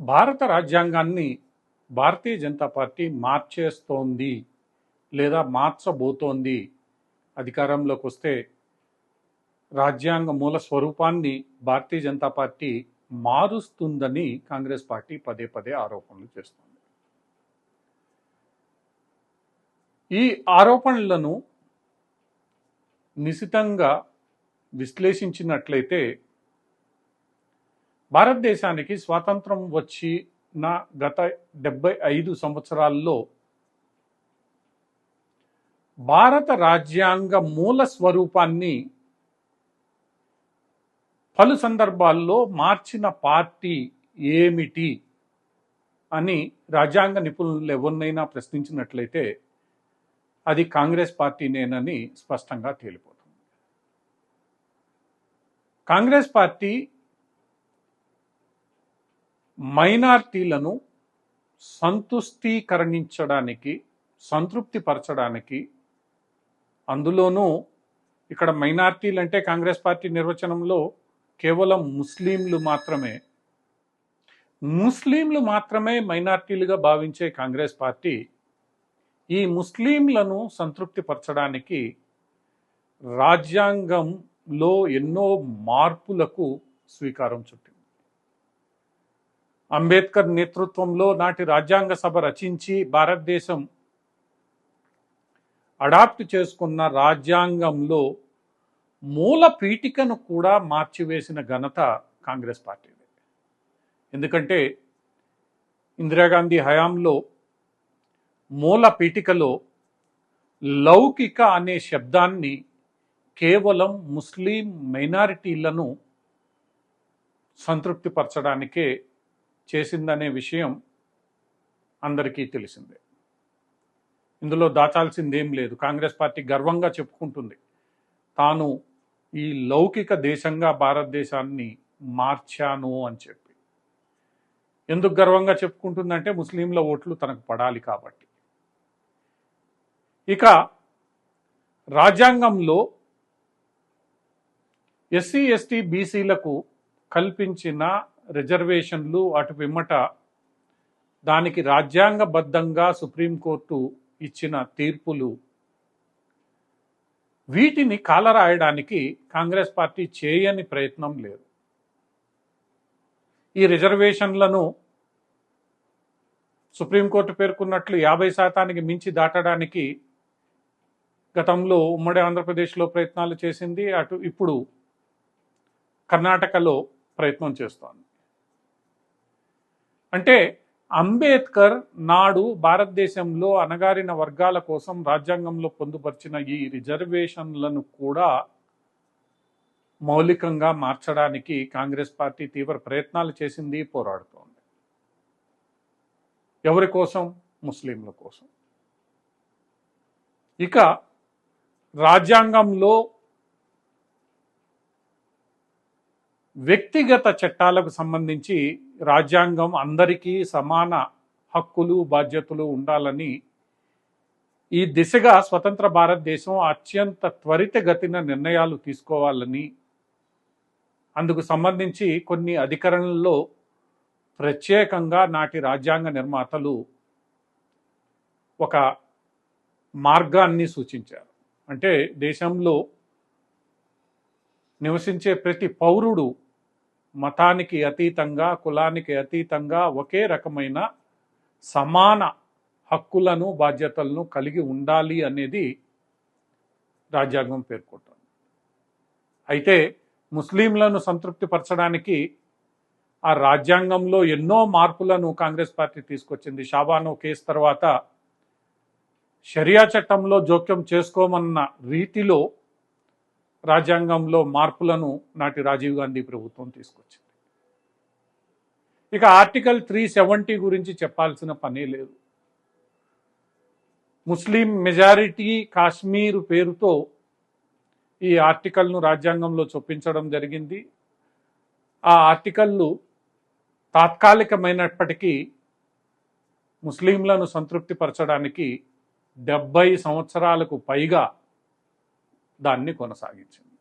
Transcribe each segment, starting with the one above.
భారత రాజ్యాంగాన్ని భారతీయ జనతా పార్టీ మార్చేస్తోంది లేదా మార్చబోతోంది అధికారంలోకి వస్తే రాజ్యాంగ మూల స్వరూపాన్ని భారతీయ జనతా పార్టీ మారుస్తుందని కాంగ్రెస్ పార్టీ పదే పదే ఆరోపణలు చేస్తుంది. ఈ ఆరోపణలను నిశితంగా విశ్లేషించినట్లయితే భారతదేశానికి స్వాతంత్రం వచ్చిన గత డెబ్బై ఐదు సంవత్సరాల్లో భారత రాజ్యాంగ మూల స్వరూపాన్ని పలు సందర్భాల్లో మార్చిన పార్టీ ఏమిటి అని రాజ్యాంగ నిపుణులు ఎవరినైనా ప్రశ్నించినట్లయితే అది కాంగ్రెస్ పార్టీనేనని స్పష్టంగా తేలిపోతుంది. కాంగ్రెస్ పార్టీ మైనార్టీలను సంతుష్టీకరణించడానికి సంతృప్తిపరచడానికి అందులోనూ ఇక్కడ మైనార్టీలు అంటే కాంగ్రెస్ పార్టీ నిర్వచనంలో కేవలం ముస్లింలు మాత్రమే. ముస్లింలు మాత్రమే మైనార్టీలుగా భావించే కాంగ్రెస్ పార్టీ ఈ ముస్లింలను సంతృప్తిపరచడానికి రాజ్యాంగంలో ఎన్నో మార్పులకు స్వీకారం చుట్టింది. అంబేద్కర్ నేతృత్వంలో నాటి రాజ్యాంగ సభ రచించి భారతదేశం అడాప్ట్ చేసుకున్న రాజ్యాంగంలో మూల పీఠికను కూడా మార్చివేసిన ఘనత కాంగ్రెస్ పార్టీది. ఎందుకంటే ఇందిరాగాంధీ హయాంలో మూల పీఠికలో లౌకిక అనే శబ్దాన్ని కేవలం ముస్లిం మైనారిటీలను సంతృప్తిపరచడానికే చేసిందనే విషయం అందరికీ తెలిసిందే. ఇందులో దాచాల్సిందేం లేదు. కాంగ్రెస్ పార్టీ గర్వంగా చెప్పుకుంటుంది. తాను ఈ లౌకిక దేశంగా భారతదేశాన్ని మార్చాను అని చెప్పి. ఎందుకు గర్వంగా చెప్పుకుంటుందంటే ముస్లింల ఓట్లు తనకు పడాలి కాబట్టి. ఇక రాజ్యాంగంలో ఎస్సీ ఎస్టీ బీసీలకు కల్పించిన రిజర్వేషన్లు అటు పిమ్మట దానికి రాజ్యాంగబద్ధంగా సుప్రీంకోర్టు ఇచ్చిన తీర్పులు. వీటిని కాలరాయడానికి కాంగ్రెస్ పార్టీ చేయని ప్రయత్నం లేదు. ఈ రిజర్వేషన్లను సుప్రీంకోర్టు పేర్కొన్నట్లు యాభై శాతానికి మించి దాటడానికి గతంలో ఉమ్మడి ఆంధ్రప్రదేశ్లో ప్రయత్నాలు చేసింది అటు ఇప్పుడు కర్ణాటకలో ప్రయత్నం చేస్తోంది. అంటే అంబేద్కర్ నాడు భారతదేశంలో అణగారిన వర్గాల కోసం రాజ్యాంగంలో పొందుపరిచిన ఈ రిజర్వేషన్లను కూడా మౌలికంగా మార్చడానికి కాంగ్రెస్ పార్టీ తీవ్ర ప్రయత్నాలు చేసింది పోరాడుతోంది. ఎవరి కోసం? ముస్లింల కోసం. ఇక రాజ్యాంగంలో వ్యక్తిగత చట్టాలకు సంబంధించి రాజ్యాంగం అందరికీ సమాన హక్కులు బాధ్యతలు ఉండాలని ఈ దిశగా స్వతంత్ర భారతదేశం అత్యంత త్వరితగతిన నిర్ణయాలు తీసుకోవాలని అందుకు సంబంధించి కొన్ని అధికరణల్లో ప్రత్యేకంగా నాటి రాజ్యాంగ నిర్మాతలు ఒక మార్గాన్ని సూచించారు. అంటే దేశంలో నివసించే ప్రతి పౌరుడు మతానికి అతీతంగా కులానికి అతీతంగా ఒకే రకమైన సమాన హక్కులను బాధ్యతలను కలిగి ఉండాలి అనేది రాజ్యాంగం పేర్కొంటుంది. అయితే ముస్లింలను సంతృప్తిపరచడానికి ఆ రాజ్యాంగంలో ఎన్నో మార్పులను కాంగ్రెస్ పార్టీ తీసుకొచ్చింది. షాబానో కేసు తర్వాత షరియా చట్టంలో జోక్యం చేసుకోమన్న రీతిలో రాజ్యాంగంలో మార్పులను నాటి రాజీవ్ గాంధీ ప్రభుత్వం తీసుకొచ్చింది. ఇక ఆర్టికల్ త్రీ సెవెంటీ గురించి చెప్పాల్సిన పనే లేదు. ముస్లిం మెజారిటీ కాశ్మీర్ పేరుతో ఈ ఆర్టికల్ను రాజ్యాంగంలో చొప్పించడం జరిగింది. ఆ ఆర్టికల్లు తాత్కాలికమైనప్పటికీ ముస్లింలను సంతృప్తిపరచడానికి డెబ్బై సంవత్సరాలకు పైగా దాన్ని కొనసాగించింది.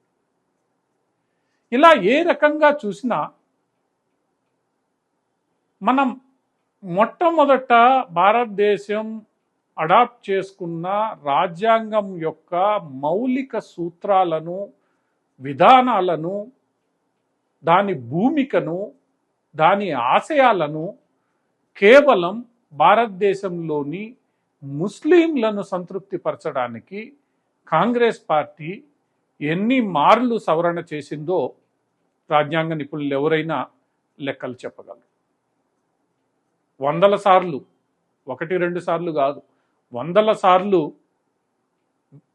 ఇలా ఏ రకంగా చూసినా మనం మొట్టమొదట భారతదేశం అడాప్ట్ చేసుకున్న రాజ్యాంగం యొక్క మౌలిక సూత్రాలను విధానాలను దాని భూమికను దాని ఆశయాలను కేవలం భారతదేశంలోని ముస్లింలను సంతృప్తిపరచడానికి కాంగ్రెస్ పార్టీ ఎన్ని మార్లు సవరణ చేసిందో రాజ్యాంగ నిపుణులు ఎవరైనా లెక్కలు చెప్పగలరు. వందల సార్లు ఒకటి రెండు సార్లు కాదు వందల సార్లు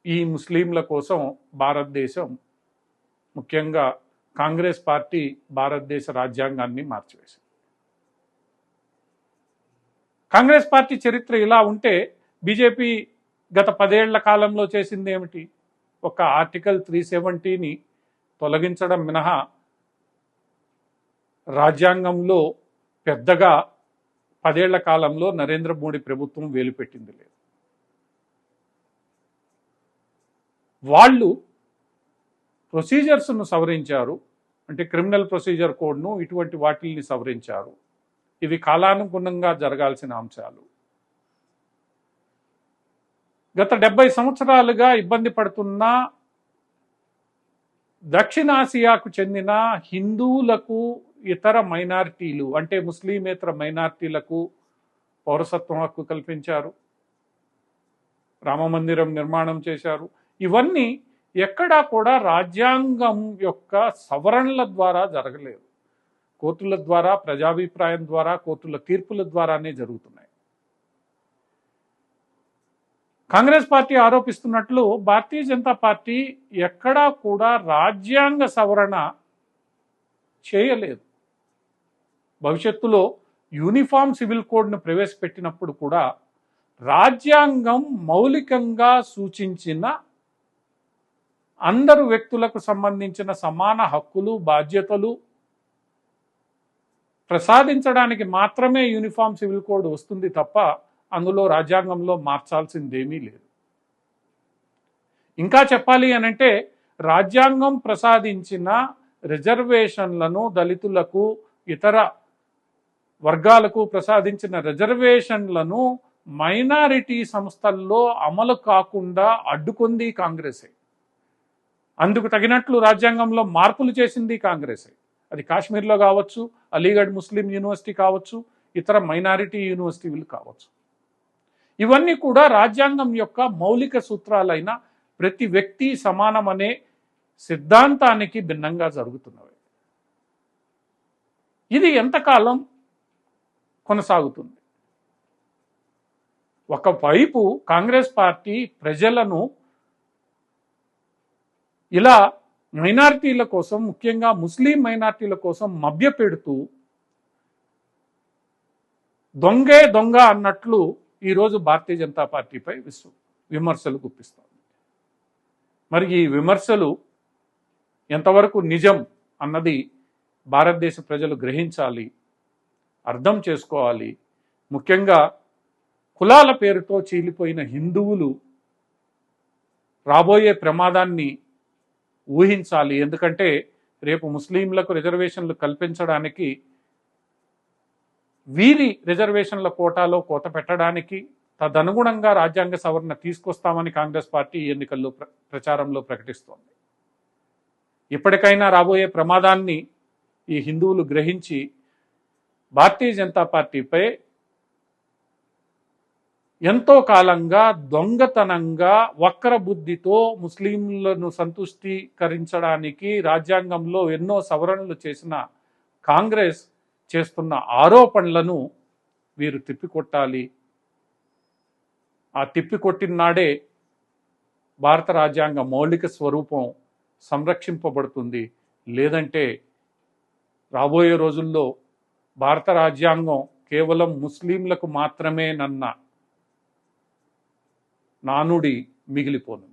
ఈ ముస్లింల కోసం భారతదేశం ముఖ్యంగా కాంగ్రెస్ పార్టీ భారతదేశ రాజ్యాంగాన్ని మార్చివేసింది. కాంగ్రెస్ పార్టీ చరిత్ర ఇలా ఉంటే బీజేపీ గత పదేళ్ళ కాలంలో చేసింది ఏమిటి? ఒక ఆర్టికల్ త్రీ సెవెంటీని తొలగించడం మినహా రాజ్యాంగంలో పెద్దగా పదేళ్ళ కాలంలో నరేంద్ర మోడీ ప్రభుత్వం వేలుపెట్టింది లేదు. వాళ్ళు ప్రొసీజర్స్ను సవరించారు అంటే క్రిమినల్ ప్రొసీజర్ కోడ్ను ఇటువంటి వాటిల్ని సవరించారు. ఇవి కాలానుగుణంగా జరగాల్సిన అంశాలు. గత డెబ్బై సంవత్సరాలుగా ఇబ్బంది పడుతున్న దక్షిణాసియాకు చెందిన హిందువులకు ఇతర మైనారిటీలు అంటే ముస్లిమేతర మైనారిటీలకు పౌరసత్వం హక్కు కల్పించారు. రామమందిరం నిర్మాణం చేశారు. ఇవన్నీ ఎక్కడా కూడా రాజ్యాంగం యొక్క సవరణల ద్వారా జరగలేదు. కోర్టుల ద్వారా ప్రజాభిప్రాయం ద్వారా కోర్టుల తీర్పుల ద్వారానే జరుగుతున్నాయి. కాంగ్రెస్ పార్టీ ఆరోపిస్తున్నట్లు భారతీయ జనతా పార్టీ ఎక్కడా కూడా రాజ్యాంగ సవరణ చేయలేదు. భవిష్యత్తులో యూనిఫామ్ సివిల్ కోడ్ను ప్రవేశపెట్టినప్పుడు కూడా రాజ్యాంగం మౌలికంగా సూచించిన అందరు వ్యక్తులకు సంబంధించిన సమాన హక్కులు బాధ్యతలు ప్రసాదించడానికి మాత్రమే యూనిఫామ్ సివిల్ కోడ్ వస్తుంది తప్ప అందులో రాజ్యాంగంలో మార్చాల్సిందేమీ లేదు. ఇంకా చెప్పాలి అనంటే రాజ్యాంగం ప్రసాదించిన రిజర్వేషన్లను దళితులకు ఇతర వర్గాలకు ప్రసాదించిన రిజర్వేషన్లను మైనారిటీ సంస్థల్లో అమలు కాకుండా అడ్డుకుంది కాంగ్రెసే. అందుకు తగినట్లు రాజ్యాంగంలో మార్పులు చేసింది కాంగ్రెసే. అది కాశ్మీర్లో కావచ్చు అలీగఢ్ ముస్లిం యూనివర్సిటీ కావచ్చు ఇతర మైనారిటీ యూనివర్సిటీలు కావచ్చు. ఇవన్నీ కూడా రాజ్యాంగం యొక్క మౌలిక సూత్రాలైన ప్రతి వ్యక్తి సమానమనే సిద్ధాంతానికి భిన్నంగా జరుగుతున్నవి. ఇది ఎంతకాలం కొనసాగుతుంది? ఒకవైపు కాంగ్రెస్ పార్టీ ప్రజలను ఇలా మైనార్టీల కోసం ముఖ్యంగా ముస్లిం మైనార్టీల కోసం మభ్యపెడుతూ దొంగే దొంగ అన్నట్లు ఈరోజు భారతీయ జనతా పార్టీపై విశ్వ విమర్శలు గుప్పిస్తోంది. మరి ఈ విమర్శలు ఎంతవరకు నిజం అన్నది భారతదేశ ప్రజలు గ్రహించాలి అర్థం చేసుకోవాలి. ముఖ్యంగా కులాల పేరుతో చీలిపోయిన హిందువులు రాబోయే ప్రమాదాన్ని ఊహించాలి. ఎందుకంటే రేపు ముస్లింలకు రిజర్వేషన్లు కల్పించడానికి వీరి రిజర్వేషన్ల కోటాలో కోత పెట్టడానికి తదనుగుణంగా రాజ్యాంగ సవరణ తీసుకొస్తామని కాంగ్రెస్ పార్టీ ఎన్నికల్లో ప్ర- ప్రచారంలో ప్రకటిస్తోంది. ఇప్పటికైనా రాబోయే ప్రమాదాన్ని ఈ హిందువులు గ్రహించి భారతీయ జనతా పార్టీపై ఎంతో కాలంగా దొంగతనంగా వక్ర బుద్ధితో ముస్లింలను సంతుష్టీకరించడానికి రాజ్యాంగంలో ఎన్నో సవరణలు చేసిన కాంగ్రెస్ చేస్తున్న ఆరోపణలను వీరు తిప్పికొట్టాలి. ఆ తిప్పికొట్టిన నాడే భారత రాజ్యాంగ మౌలిక స్వరూపం సంరక్షింపబడుతుంది. లేదంటే రాబోయే రోజుల్లో భారత రాజ్యాంగం కేవలం ముస్లింలకు మాత్రమే నన్న నానుడి మిగిలిపోను.